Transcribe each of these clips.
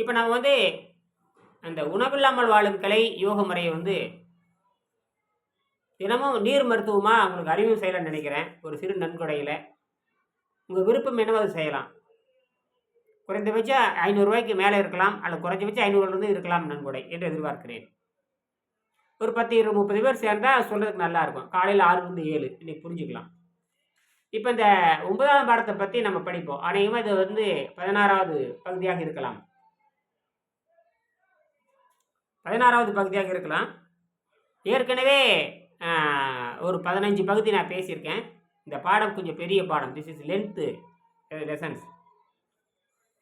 இப்போ நம்ம வந்து அந்த உணவில்லாமல் வாழும் கலை யோக முறையை வந்து தினமும் நீர் மருத்துவமாக உங்களுக்கு அறிமுகம் செய்யலாம்னு நினைக்கிறேன். ஒரு சிறு நன்கொடையில். உங்கள் விருப்பம் என்னவோ அதை செய்யலாம். குறைந்தபட்சம் ஐநூறுரூவாய்க்கு மேலே இருக்கலாம். அல்லது குறைஞ்சபட்சம் ஐநூறுலேருந்து இருக்கலாம் நன்கொடை என்று எதிர்பார்க்கிறேன். ஒரு பத்து இருபது முப்பது பேர் சேர்ந்தால் சொல்கிறதுக்கு நல்லா இருக்கும். காலையில் ஆறுலேருந்து ஏழு. இன்னைக்கு புரிஞ்சுக்கலாம். இப்போ இந்த ஒன்பதாம் பாடத்தை பற்றி நம்ம படிப்போம். அநேகமாக இது வந்து பதினாறாவது பகுதியாக இருக்கலாம். பதினாறாவது பகுதியாக இருக்கலாம். ஏற்கனவே ஒரு பதினஞ்சு பகுதி நான் பேசியிருக்கேன். இந்த பாடம் கொஞ்சம் பெரிய பாடம். திஸ் இஸ் லென்த்து லெசன்ஸ்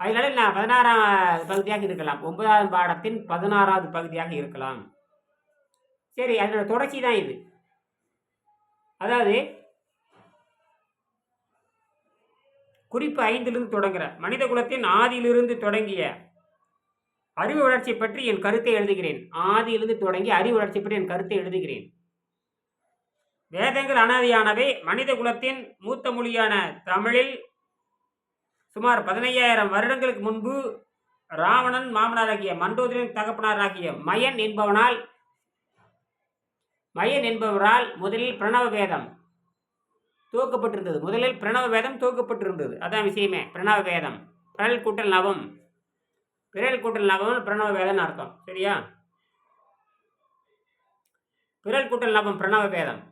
அதனால நான் பதினாறாம் பகுதியாக இருக்கலாம். ஒன்பதாவது பாடத்தின் பதினாறாவது பகுதியாக இருக்கலாம். சரி அதனோட தொடர்ச்சி தான் இது. அதாவது குறிப்பு ஐந்திலிருந்து தொடங்குற. மனித குலத்தின் ஆதியிலிருந்து தொடங்கிய அறிவு வளர்ச்சி பற்றி என் கருத்தை எழுதுகிறேன். ஆதியிலிருந்து தொடங்கி அறிவு வளர்ச்சி பற்றி என் கருத்தை எழுதுகிறேன். வேதங்கள் அனாதியானவை. மனித குலத்தின் மூத்த மொழியான தமிழில் சுமார் பதினையாயிரம் வருடங்களுக்கு முன்பு ராவணன் மாமனாராகிய மண்டோதரின் தகப்பனாராகிய மயன் என்பவனால் மயன் என்பவரால் முதலில் பிரணவ வேதம் துவக்கப்பட்டிருந்தது. முதலில் பிரணவ வேதம் துவக்கப்பட்டிருந்தது. அதான் விஷயமே. பிரணவ வேதம். பிரல் கூட்டல் நவம். பிறல் கூட்டல் லாபம் பிரணவ வேதம்னு அர்த்தம். சரியா? பிறல் கூட்டல் லாபம் பிரணவ வேதம்.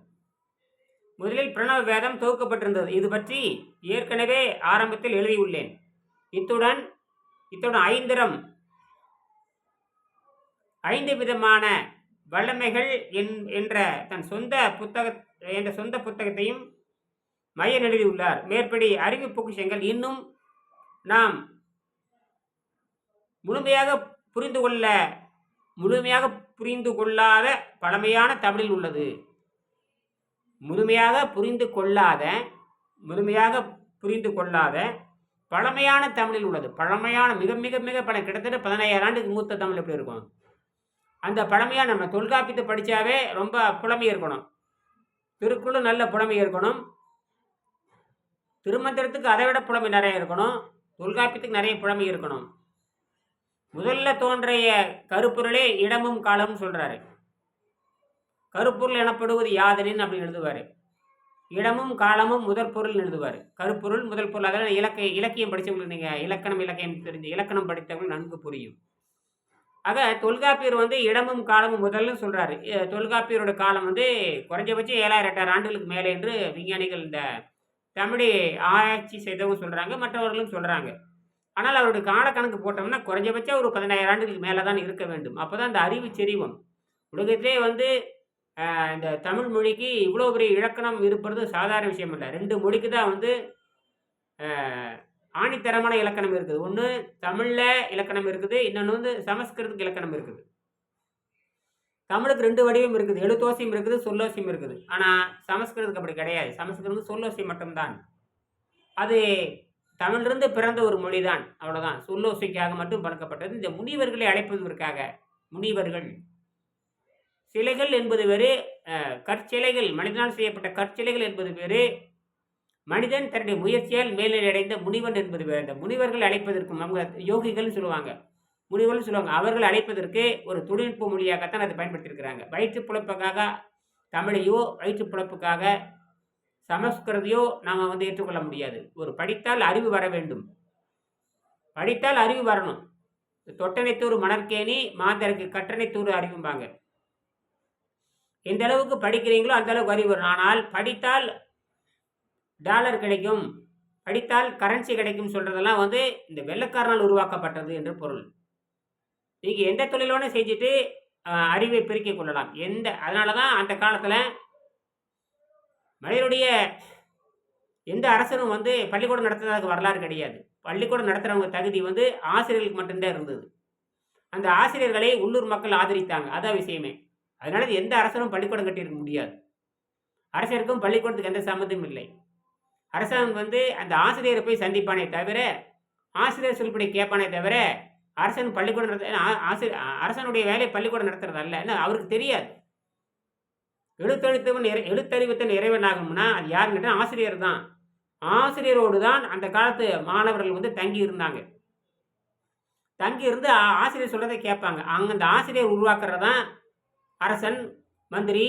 முதலில் பிரணவ வேதம் துவக்கப்பட்டிருந்தது இது பற்றி ஏற்கனவே ஆரம்பத்தில் எழுதியுள்ளேன். இத்துடன் இத்துடன் ஐந்திரம் ஐந்து விதமான வல்லமைகள் என் என்ற தன் சொந்த புத்தக என்ற சொந்த புத்தகத்தையும் மையன் எழுதியுள்ளார். மேற்படி அறிவு பொக்கிஷங்கள் இன்னும் நாம் முழுமையாக புரிந்து கொள்ள முழுமையாக புரிந்து கொள்ளாத பழமையான தமிழில் உள்ளது. முழுமையாக புரிந்து கொள்ளாத முழுமையாக புரிந்து கொள்ளாத பழமையான தமிழில் உள்ளது. பழமையான மிக மிக மிக பல கிட்டத்தட்ட பதினாயிரம் ஆண்டுக்கு மூத்த தமிழ் எப்படி இருக்கும் அந்த பழமையாக நம்ம தொல்காப்பியத்தை படித்தாவே ரொம்ப புலமை இருக்கணும் திருக்குள்ளும் நல்ல புலமை இருக்கணும் திருமந்திரத்துக்கு அதை விட புலமை நிறைய இருக்கணும். தொல்காப்பியத்துக்கு நிறைய புலமை இருக்கணும். முதல்ல தோன்றிய கருப்பொருளே இடமும் காலமும் சொல்றாரு. கருப்பொருள் எனப்படுவது யாதனின் அப்படின்னு எழுதுவார். இடமும் காலமும் முதற் பொருள் எழுதுவார். கருப்பொருள் முதல் பொருள் அதெல்லாம் இலக்க இலக்கியம் படித்தவங்களுக்கு நீங்கள் இலக்கணம் இலக்கியம் தெரிஞ்சு இலக்கணம் படித்தவங்களுக்கு நன்கு புரியும். ஆக தொல்காப்பியர் வந்து இடமும் காலமும் முதல்ல சொல்கிறாரு தொல்காப்பியரோட காலம் வந்து குறைஞ்சபட்சம் ஏழாயிரம் எட்டாயிரம் ஆண்டுகளுக்கு மேலே என்று விஞ்ஞானிகள் இந்த தமிழை ஆராய்ச்சி செய்தவங்க சொல்கிறாங்க மற்றவர்களும் சொல்கிறாங்க ஆனால் அவருடைய காலக்கணக்கு போட்டோம்னா குறைஞ்சபட்சம் ஒரு பதினாயிரம் ஆண்டுகளுக்கு மேலே தான் இருக்க வேண்டும். அப்போ தான் இந்த அறிவு செறிவம். உலகத்திலே வந்து இந்த தமிழ் மொழிக்கு இவ்வளோ பெரிய இலக்கணம் இருப்பது சாதாரண விஷயம் இல்லை ரெண்டு மொழிக்கு தான் வந்து ஆணித்தரமான இலக்கணம் இருக்குது. ஒன்று தமிழில் இலக்கணம் இருக்குது. இன்னொன்று வந்து சமஸ்கிருதத்துக்கு இலக்கணம் இருக்குது. தமிழுக்கு ரெண்டு வடிவம் இருக்குது. எழுத்தோசியம் இருக்குது சொல்லோசியம் இருக்குது. ஆனால் சமஸ்கிருதத்துக்கு அப்படி கிடையாது. சமஸ்கிருதம் சொல்லோசியம் மட்டும்தான். அது தமிழிலிருந்து பிறந்த ஒரு மொழி தான் அவ்வளோதான் சொல்லோசைக்காக மட்டும் பழக்கப்பட்டது. இந்த முனிவர்களை அழைப்பதற்காக. முனிவர்கள். சிலைகள் என்பது வேறு கற்சிலைகள் மனிதனால் செய்யப்பட்ட கற்சிலைகள் என்பது வேறு. மனிதன் தன்னுடைய முயற்சியால் மேல்நிலை அடைந்த முனிவன் என்பது வேறு. இந்த முனிவர்கள் அழைப்பதற்கும் அவங்க யோகிகள்னு சொல்லுவாங்க. முனிவர்கள் சொல்லுவாங்க அவர்கள் அழைப்பதற்கு ஒரு தொழில்நுட்ப மொழியாகத்தான் அதை பயன்படுத்தியிருக்கிறாங்க. வயிற்று பிழப்புக்காக தமிழையோ வயிற்று பிழப்புக்காக சமஸ்கிருதியோ நாம் வந்து ஏற்றுக்கொள்ள முடியாது. ஒரு படித்தால் அறிவு வர வேண்டும். படித்தால் அறிவு வரணும். தொட்டனைத்தூர் மணற்கேணி மாந்தருக்கு கட்டணைத்தூர் அறிவும்பாங்க. எந்த அளவுக்கு படிக்கிறீங்களோ அந்த அளவுக்கு அறிவு வரும். ஆனால் படித்தால் டாலர் கிடைக்கும். படித்தால் கரன்சி கிடைக்கும் சொல்கிறதெல்லாம் வந்து இந்த வெள்ளக்காரனால் உருவாக்கப்பட்டது என்று பொருள். நீங்கள் எந்த தொழிலோடு செஞ்சுட்டு அறிவை பெருக்கிக் கொள்ளலாம். எந்த அதனால தான் அந்த காலத்தில் மனிதனுடைய எந்த அரசனும் வந்து பள்ளிக்கூடம் நடத்துறதுக்கு வரலாறு கிடையாது. பள்ளிக்கூடம் நடத்துகிறவங்க தகுதி வந்து ஆசிரியர்களுக்கு மட்டும்தான் இருந்தது. அந்த ஆசிரியர்களை உள்ளூர் மக்கள் ஆதரித்தாங்க. அதான் விஷயமே. அதனால எந்த அரசனும் பள்ளிக்கூடம் கட்டியிருக்க முடியாது. அரசருக்கும் பள்ளிக்கூடத்துக்கு எந்த சம்மந்தமும் இல்லை. அரசாங்கம் வந்து அந்த ஆசிரியரை போய் சந்திப்பானே தவிர ஆசிரியர் சொல்படி கேட்பானே தவிர அரசன் பள்ளிக்கூடம் நடத்த ஆசிரியர் அரசனுடைய வேலையை பள்ளிக்கூடம் நடத்துறது அல்ல அவருக்கு தெரியாது. எழுத்தெழுத்தவன் நிறை எழுத்தறிவித்தன் இறைவனாகும்னா அது யாருன்னு கேட்டால் ஆசிரியர் தான் ஆசிரியரோடு தான் அந்த காலத்து மாணவர்கள் வந்து தங்கி இருந்தாங்க தங்கி இருந்து ஆசிரியர் சொல்கிறத கேட்பாங்க. அங்கே அந்த ஆசிரியர் உருவாக்குறது தான் அரசன் மந்திரி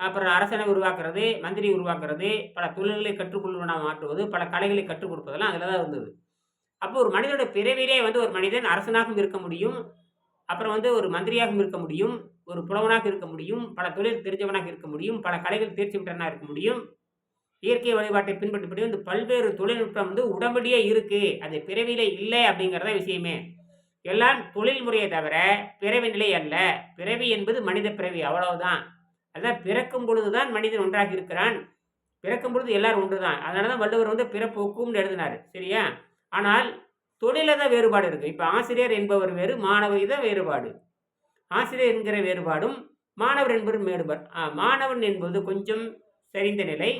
அப்புறம் அரசனை உருவாக்குறது மந்திரி உருவாக்குறது பல தொழில்களை கற்றுக்கொள்வன மாற்றுவது பல கலைகளை கற்றுக் கொடுப்பதெல்லாம் அதில் தான் இருந்தது. அப்போ ஒரு மனிதனோட பிறவிலே வந்து ஒரு மனிதன் அரசனாகவும் இருக்க முடியும் அப்புறம் வந்து ஒரு மந்திரியாகவும் இருக்க முடியும் ஒரு புலவனாக இருக்க முடியும் பல தொழில் தெரிஞ்சவனாக இருக்க முடியும் பல கலைகள் தேர்ச்சி பெற்றவனாக இருக்க முடியும். இயற்கை வழிபாட்டை பின்பற்றப்படி வந்து பல்வேறு தொழில்நுட்பம் வந்து உடம்படியே இருக்குது அது பிறவியிலே இல்லை அப்படிங்கிறத விஷயமே. எல்லாம் தொழில் முறையை தவிர பிறவி நிலை அல்ல. பிறவி என்பது மனித பிறவி அவ்வளவுதான். அதான் பிறக்கும் பொழுதுதான் மனிதன் ஒன்றாக இருக்கிறான். பிறக்கும் பொழுது எல்லாரும் ஒன்று தான் அதனால தான் வள்ளுவர் வந்து பிறப்போக்கும்னு எழுதினார். சரியா? ஆனால் தொழிலில் தான் வேறுபாடு இருக்குது இப்போ ஆசிரியர் என்பவர் வேறு மாணவர் தான் வேறுபாடு. ஆசிரியர் என்கிற வேறுபாடும் மாணவர் என்பது வேறுபாடு. ஆ, மாணவன் என்பது கொஞ்சம் சரிந்த நிலை.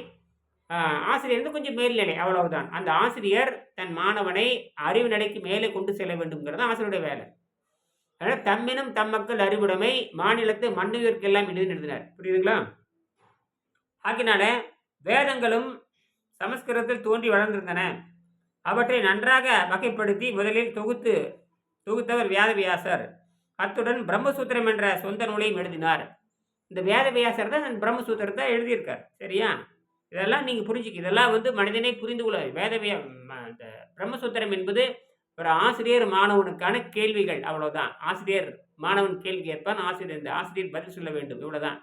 ஆசிரியர் வந்து கொஞ்சம் மேல்நிலை அவ்வளவுதான். அந்த ஆசிரியர் தன் மாணவனை அறிவு நிலைக்கு மேலே கொண்டு செல்ல வேண்டும்ங்கிறது ஆசிரியருடைய வேலை. அதனால் தம்மினும் தம் மக்கள் அறிவுடைமை மாநிலத்து மண்ணுயிர்க்கெல்லாம் எழுதி எழுதினார். புரியுதுங்களா? ஆகினால வேதங்களும் சமஸ்கிருதத்தில் தோன்றி வளர்ந்திருந்தன. அவற்றை நன்றாக வகைப்படுத்தி முதலில் தொகுத்து தொகுத்தவர் வியாதவியாசர் அத்துடன் பிரம்மசூத்திரம் என்ற சொந்த நூலையும் எழுதினார். இந்த வேதவியாசர் தான் இந்த பிரம்மசூத்திரத்தை எழுதியிருக்கார். சரியா? இதெல்லாம் நீங்கள் புரிஞ்சுக்க இதெல்லாம் வந்து மனிதனை புரிந்து கொள்ள வேதவியா ம- இந்த பிரம்மசூத்திரம் என்பது ஒரு ஆசிரியர் மாணவனுக்கான கேள்விகள் அவ்வளோதான் ஆசிரியர் மாணவன் கேள்வி கேட்பான் ஆசிரியர் இந்த ஆசிரியர் பதில் சொல்ல வேண்டும் இவ்வளோதான்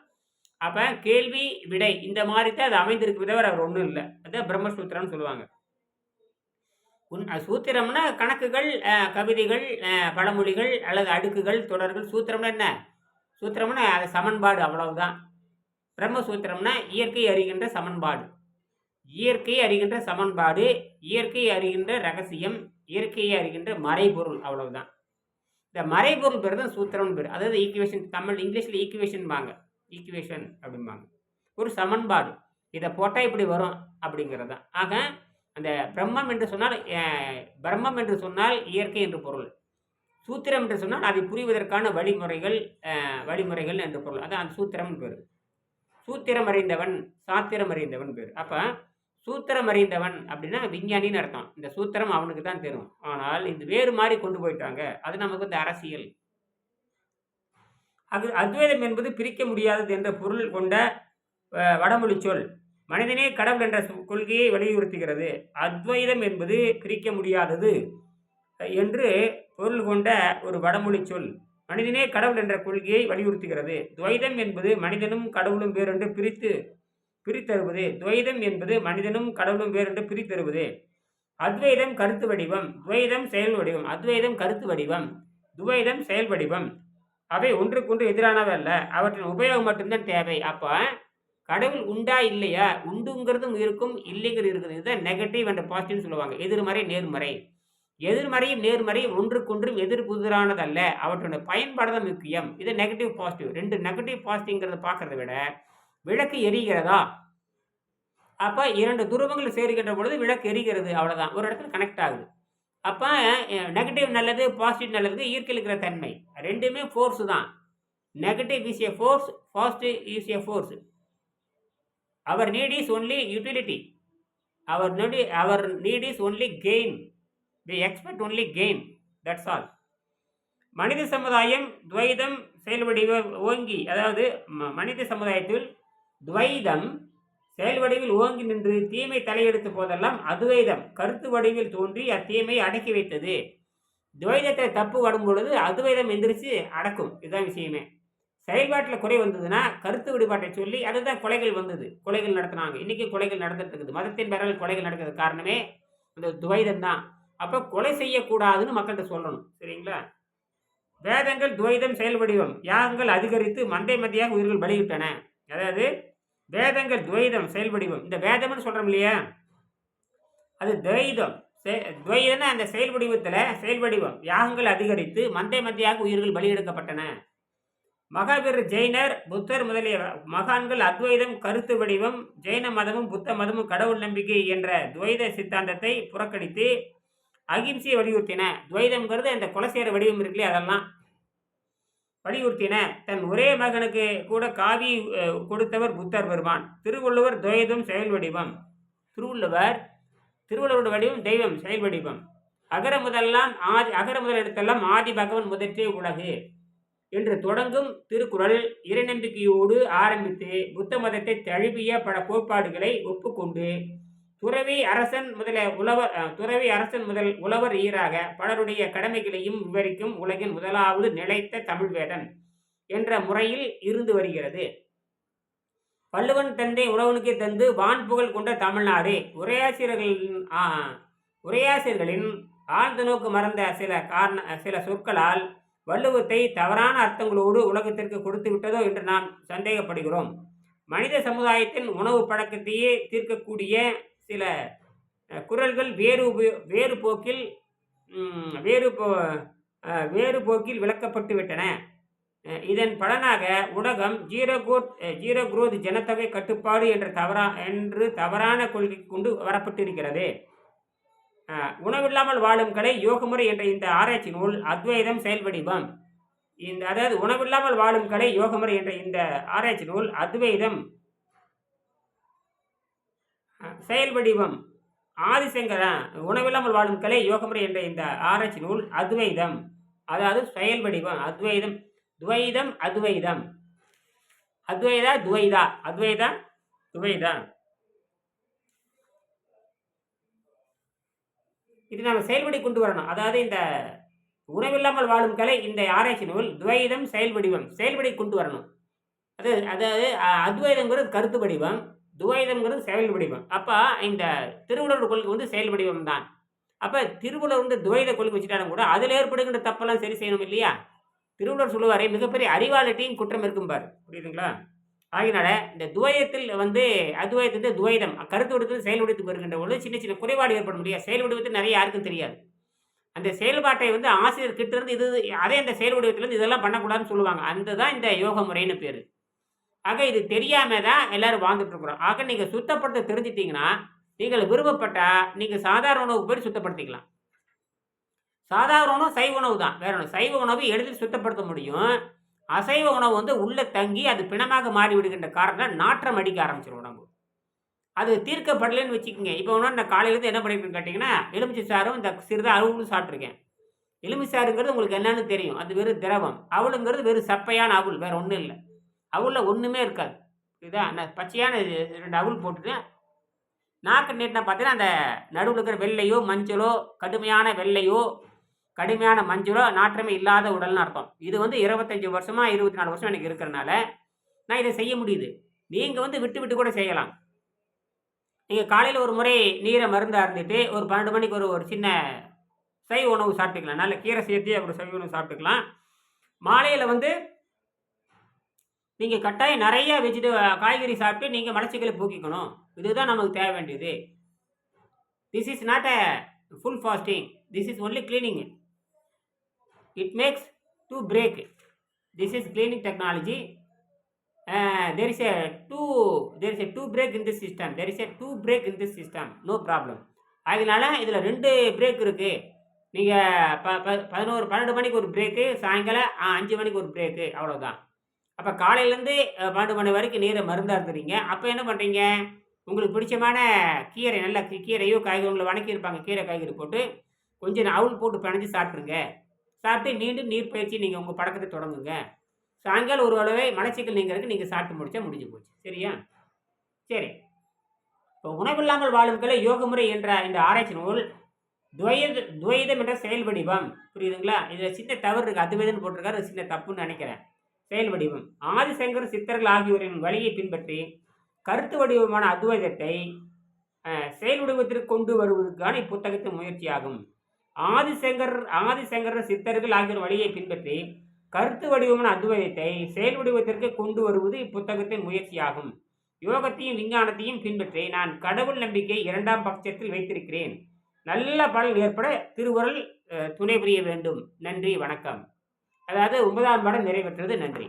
அப்போ கேள்வி விடை இந்த மாதிரி தான் அது அமைந்திருக்கு தவிர அவர் ஒன்றும் இல்லை. அதான் பிரம்மசூத்திரம்னு சொல்லுவாங்க. உன் சூத்திரம்னா கணக்குகள் கவிதைகள் பழமொழிகள் அல்லது அடுக்குகள் தொடர்கள். சூத்திரம்னா என்ன? சூத்திரம்னா அது சமன்பாடு அவ்வளவுதான். பிரம்மசூத்திரம்னா இயற்கை அறிகின்ற சமன்பாடு. இயற்கை அறிகின்ற சமன்பாடு இயற்கை அறிகின்ற ரகசியம் இயற்கையை அறிகின்ற மறைபொருள் அவ்வளவுதான். இந்த மறைபொருள் பேர் தான் சூத்திரம்னு பேர். அதாவது ஈக்குவேஷன் தமிழ் இங்கிலீஷில் ஈக்குவேஷன்பாங்க ஈக்குவேஷன் அப்படிம்பாங்க. ஒரு சமன்பாடு. இதை போட்டால் இப்படி வரும் அப்படிங்கிறது தான் ஆக அந்த பிரம்மம் என்று சொன்னால் பிரம்மம் என்று சொன்னால் இயற்கை என்று பொருள். சூத்திரம் என்று சொன்னால் அதை புரிவதற்கான வழிமுறைகள் வழிமுறைகள் என்று பொருள். அதான் அந்த சூத்திரம் பேர். சூத்திரம் அறிந்தவன் சாத்திரம் அறிந்தவன் பேர். அப்போ சூத்திரம் அறிந்தவன் அப்படின்னா விஞ்ஞானின்னு அர்த்தம். இந்த சூத்திரம் அவனுக்கு தான் தெரியும். ஆனால் இது வேறு மாதிரி கொண்டு போயிட்டாங்க. அது நமக்கு இந்த அரசியல். அது அத்வைதம் என்பது பிரிக்க முடியாதது என்ற பொருள் கொண்ட வடமொழி சொல். மனிதனே கடவுள் என்ற கொள்கையை வலியுறுத்துகிறது. அத்வைதம் என்பது பிரிக்க முடியாதது என்று பொருள் கொண்ட ஒரு வடமொழி சொல். மனிதனே கடவுள் என்ற கொள்கையை வலியுறுத்துகிறது. துவைதம் என்பது மனிதனும் கடவுளும் வேறென்று பிரித்து பிரித்தருவது. துவைதம் என்பது மனிதனும் கடவுளும் வேறென்று பிரித்தருவது. அத்வைதம் கருத்து வடிவம். துவைதம் செயல் வடிவம். அத்வைதம் கருத்து வடிவம். துவைதம் செயல் வடிவம். அவை ஒன்றுக்கொன்று எதிரானவை அல்ல. அவற்றின் உபயோகம் மட்டும்தான் தேவை. அப்போ கடவுள் உண்டா இல்லையா? உண்டுங்கிறதும் இருக்கும் இல்லைங்கிறது இருக்குது இதுதான் நெகட்டிவ் அண்ட் பாசிட்டிவ்னு சொல்லுவாங்க. எதிர்மறை நேர்மறை. எதிர்மறையும் நேர்மறையும் ஒன்றுக்கொன்றும் எதிர் புதிரானதல்ல அவற்றோட பயன்பாடு தான் முக்கியம். இது நெகட்டிவ் பாசிட்டிவ் ரெண்டு நெகட்டிவ் பாசிட்டிவ்ங்கிறத பார்க்கறத விட விளக்கு எரிகிறதா? அப்போ இரண்டு துருவங்கள் சேருகின்ற பொழுது விளக்கு எரிகிறது. அவ்வளோதான் ஒரு இடத்துல கனெக்ட் ஆகுது. அப்போ நெகட்டிவ் நல்லது பாசிட்டிவ் நல்லது ஈர்க்கலுக்கிற தன்மை. ரெண்டுமே ஃபோர்ஸ் தான். Negative is a force positive is a force our need is only utility our needy our need is only gain the expect only gain that's all மனித சமுதாயம் துவைதம் செயல்வடிவ ஓங்கி அதாவது ம- மனித சமுதாயத்தில் துவைதம் செயல் வடிவில் ஓங்கி நின்று தீமை தலையெடுத்த போதெல்லாம் அத்வைதம் கருத்து வடிவில் தோன்றி அத்தீமையை அடக்கி வைத்தது. துவைதத்தை தப்பு வரும் பொழுது அத்வைதம் எந்திரிச்சு அடக்கும். இதுதான் விஷயமே. செயல்பாட்டில் குறை வந்ததுன்னா கருத்து விடுபாட்டை சொல்லி அதுதான் கொலைகள் வந்தது. கொலைகள் நடத்தினாங்க. இன்றைக்கி கொலைகள் நடந்துட்டு இருக்குது. மதத்தின் பேரால் கொலைகள் நடக்கிறது காரணமே அந்த துவைதம் தான். அப்போ கொலை செய்யக்கூடாதுன்னு மக்கள்கிட்ட சொல்லணும். சரிங்களா? வேதங்கள் துவைதம் செயல் வடிவம் யாகங்கள் அதிகரித்து மண்டை மத்தியாக உயிர்கள் பலியிட்டன. அதாவது வேதங்கள் துவைதம் செயல் வடிவம். இந்த வேதம்னு சொல்கிறோம் இல்லையா? அது துவைதம். துவைதம்னு அந்த செயல் வடிவத்தில் செயல் வடிவம். யாகங்கள் அதிகரித்து மந்தை மத்தியாக உயிர்கள் பலியெடுக்கப்பட்டன. மகாவீர் ஜெயினர் புத்தர் முதலிய மகான்கள் அத்வைதம் கருத்து வடிவம் ஜெயின மதமும் புத்த மதமும் கடவுள் நம்பிக்கை என்ற துவைத சித்தாந்தத்தை புறக்கணித்து அகிம்சையை வலியுறுத்தின. துவைதம்ங்கிறது அந்த குலசேர வடிவம் இருக்குல்லையே அதெல்லாம்? வலியுறுத்தின. தன் ஒரே மகனுக்கு கூட காவி கொடுத்தவர் புத்தர் பெருமான். திருவள்ளுவர் துவைதம் செயல் வடிவம். திருவள்ளுவர் திருவள்ளுவரோட வடிவம் தெய்வம் செயல் வடிவம். அகர முதல்லாம் ஆதி அகர முதல் எடுத்தெல்லாம் ஆதி பகவன் முதற்றே உலகு. என்று தொடங்கும் திருக்குறள் இறைநம்பிக்கையோடு ஆரம்பித்து புத்த மதத்தை தழுவிய பல கோட்பாடுகளை ஒப்புக்கொண்டு துறவி அரசன் முதல உழவர் துறவி அரசன் முதல் உழவர் ஈராக பலருடைய கடமைகளையும் விவரிக்கும் உலகின் முதலாவது நிலைத்த தமிழ் வேதன் என்ற முறையில் இருந்து வருகிறது. வள்ளுவன் தந்தை உறவனுக்கே தந்து வான் புகழ் கொண்ட தமிழ்நாடு. உரையாசிரியர்களின் உரையாசிரியர்களின் ஆழ்ந்த நோக்கு மறந்த சில காரண சில சொற்களால் வள்ளுவத்தை தவறான அர்த்தங்களோடு உலகத்திற்கு கொடுத்து விட்டதோ என்று நாம் சந்தேகப்படுகிறோம். மனித சமுதாயத்தின் உணவு பழக்கத்தையே தீர்க்கக்கூடிய சில குரல்கள் வேறு வேறு போக்கில் வேறு போ வேறு போக்கில் விளக்கப்பட்டு விட்டன. இதன் பலனாக உலகம் ஜீரோ குரோத் ஜீரோ குரோத் ஜனத்தொகை கட்டுப்பாடு என்ற தவறா என்று தவறான கொள்கை கொண்டு வரப்பட்டிருக்கிறது. உணவில்லாமல் வாழும் கலை யோகமுறை என்ற இந்த ஆராய்ச்சி நூல் அத்வைதம் செயல்வடிவம் இந்த அதாவது உணவில்லாமல் வாழும் கலை யோகமுறை என்ற இந்த ஆராய்ச்சி நூல் அத்வைதம் செயல்வடிவம் ஆதிசங்கரா உணவில்லாமல் வாழும் கலை யோகமுறை என்ற இந்த ஆராய்ச்சி நூல் அத்வைதம். அதாவது செயல்வடிவம் அத்வைதம். துவைதம் அத்வைதம். அத்வைதா துவைதா. அத்வைதா துவைதா. இது நம்ம செயல்படி கொண்டு வரணும். அதாவது இந்த உணவில்லாமல் வாழும் கலை இந்த ஆராய்ச்சி நூல் துவைதம் செயல் வடிவம் செயல்படி கொண்டு வரணும். அது அதாவது அத்வைதங்கிறது கருத்து வடிவம் துவைதம்ங்கிறது செயல் வடிவம். அப்போ இந்த திருவள்ளுவர் கொள்கை வந்து செயல் வடிவம் தான். அப்போ திருவள்ளுவர் வந்து துவைத கொள்கை வச்சுட்டாலும் கூட அதில் ஏற்படுகின்ற தப்பெல்லாம் சரி செய்யணும் இல்லையா? திருவள்ளுவர் சொல்லுவாரே மிகப்பெரிய அறிவாளிட்டையும் குற்றம் இருக்கும்பார். புரியுதுங்களா? ஆகினால இந்த துவயத்தில் வந்து அத்வயத்திலிருந்து துவைதம். கருத்து விடுத்து செயல் விடுத்து வருகின்ற பொழுது சின்ன சின்ன குறைபாடு ஏற்பட முடியாது. செயல் விடுவத்தில் நிறைய யாருக்கும் தெரியாது. அந்த செயல்பாட்டை வந்து ஆசிரியர் கிட்ட இருந்து இது அதே அந்த செயல் வடிவத்திலேருந்து இதெல்லாம் பண்ணக்கூடாதுன்னு சொல்லுவாங்க. அந்த தான் இந்த யோக முறைன்னு பேர். ஆக இது தெரியாம தான் எல்லாரும் வாழ்ந்துட்டு இருக்கிறோம். ஆக நீங்கள் சுத்தப்படுத்த தெரிஞ்சிட்டிங்கன்னா நீங்கள் விருப்பப்பட்டால் நீங்கள் சாதாரண உணவுக்கு போய் சுத்தப்படுத்திக்கலாம். சாதாரண உணவு சைவ உணவு தான். வேற ஒன்று சைவ உணவு எளிதில் சுத்தப்படுத்த முடியும். அசைவ உணவு வந்து உள்ளே தங்கி அது பிணமாக மாறி விடுகின்ற காரணம் நாற்றம் அடிக்க ஆரம்பிச்சிடும் உடம்பு. அது தீர்க்கப்படலைன்னு வச்சுக்கோங்க. இப்போ ஒன்று நான் காலையிலேருந்து என்ன பண்ணியிருக்கேன்னு கேட்டிங்கன்னா எலுமிச்சை சாரும் இந்த சிறிதாக அவுளும் சாப்பிட்ருக்கேன் எலுமிச்சாருங்கிறது உங்களுக்கு என்னன்னு தெரியும். அது வெறும் திரவம். அவளுங்கிறது வெறும் சப்பையான அவுள். வேறு ஒன்றும் இல்லை. அவளில் ஒன்றுமே இருக்காது. இதுதான் நான் பச்சையான ரெண்டு அவுள் போட்டுட்டு நாக்கு நீட்டினா பார்த்தீங்கன்னா அந்த நடுவில் இருக்கிற வெள்ளையோ மஞ்சளோ கடுமையான வெள்ளையோ கடுமையான மஞ்சளோ நாற்றமே இல்லாத உடல்னு அர்த்தம். இது வந்து இருபத்தஞ்சி வருஷமாக இருபத்தி நாலு வருஷம் எனக்கு இருக்கிறனால நான் இதை செய்ய முடியுது. நீங்கள் வந்து விட்டு விட்டு கூட செய்யலாம். நீங்கள் காலையில் ஒரு முறை நீரை மருந்து அருந்துட்டு ஒரு பன்னெண்டு மணிக்கு ஒரு ஒரு சின்ன சைவ உணவு சாப்பிட்டுக்கலாம். நல்ல கீரை சேர்த்து அப்புறம் சைவ உணவு சாப்பிட்டுக்கலாம். மாலையில் வந்து நீங்கள் கட்டாயம் நிறைய வெஜிட காய்கறி சாப்பிட்டு நீங்கள் மலச்சிக்கலை போக்கிக்கணும். இதுதான் நமக்கு தேவை வேண்டியது this is not a full fasting this is only cleaning it makes to break. This is cleaning technology. Uh, there is a two there is a two break in this system. There is a two break in this system. No problem. அதனால இதில் ரெண்டு break இருக்குது நீங்கள் ப ப பதினோரு பன்னெண்டு மணிக்கு ஒரு பிரேக்கு சாயங்காலம் அஞ்சு மணிக்கு ஒரு பிரேக்கு அவ்வளோதான் அப்போ காலையிலேருந்து பன்னெண்டு மணி வரைக்கும் நீரை மருந்தாக இருந்துறீங்க. அப்போ என்ன பண்ணுறீங்க உங்களுக்கு பிடிச்சமான கீரை நல்ல கீரையோ காய்கறி உங்களை வணக்கியிருப்பாங்க. கீரை காய்கறி போட்டு கொஞ்சம் அவுள் போட்டு பிணைஞ்சு சாப்பிட்ருங்க சாப்பிட்டு மீண்டும் நீர் பயிற்சி நீங்கள் உங்கள் பழக்கத்தை தொடங்குங்க. சாயங்காலம் ஒரு அளவே மலச்சிக்கல் நீங்கிறதுக்கு நீங்கள் சாப்பிட்டு முடிச்சா முடிஞ்சு போச்சு. சரியா? சரி. இப்போ உணவில்லாமல் வாழும்களை யோக முறை என்ற இந்த ஆராய்ச்சி நூல் துவைத துவைதம் என்ற செயல் வடிவம். புரியுதுங்களா? இதில் சின்ன தவறு இருக்குது அதுவேதன் போட்டிருக்காரு. சின்ன தப்புன்னு நினைக்கிறேன். செயல் வடிவம். ஆதிசங்கர் சித்தர்கள் ஆகியோரின் வழியை பின்பற்றி கருத்து வடிவமான அத்வைதத்தை செயல் வடிவத்திற்கு கொண்டு வருவதற்கான இப்புத்தகத்தின் முயற்சியாகும். ஆதிசங்கர் ஆதிசங்கர சித்தர்கள் ஆகியோர் வழியை பின்பற்றி கருத்து வடிவமான அத்வைதத்தை செயல் வடிவத்திற்கு கொண்டு வருவது இப்புத்தகத்தின் முயற்சியாகும். யோகத்தையும் விஞ்ஞானத்தையும் பின்பற்றி நான் கடவுள் நம்பிக்கை இரண்டாம் பட்சத்தில் வைத்திருக்கிறேன். நல்ல பலன் ஏற்பட திருவுரல் துணை புரிய வேண்டும். நன்றி வணக்கம். அதாவது ஒன்பதாம் பாடம் நிறைவேற்றது நன்றி.